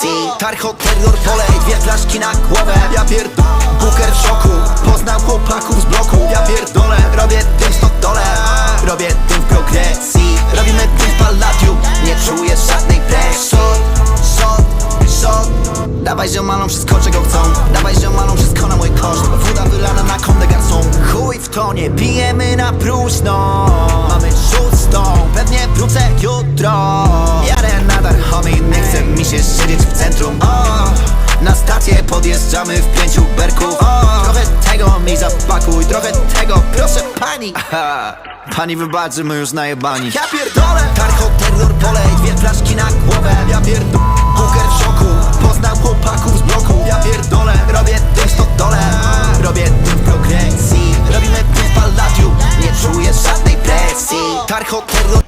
si Tarcho, terror, polej, dwie flaszki na głowę. Ja pierdolę, buker w szoku. Poznał chłopaków z bloku. Ja pierdolę, robię tym w stodole. Robię tym w progresji. Robimy tym w Palladium. Nie czuję żadnej presji. Shot, shot, Dawaj ziomalom wszystko czego chcą. Dawaj ziomalom wszystko na mój koszt. Woda wylana na konde garçon Chuj w tonie, pijemy na próżno. Mamy szóstą, pewnie wrócę jutro Odjeżdżamy w pięciu berków. O, Trochę tego mi zapakuj, trochę tego, proszę pani. Aha, Pani wybaczy, my już najebani. Ja pierdolę, tarko, terror, polej Dwie flaszki na głowę, ja pierdolę. Hooker w szoku, poznam chłopaków z bloku. Ja pierdolę, robię tym sto dole Robię tym progresji. Robimy tym w Palladium, nie czuję żadnej presji. Tarko, terror.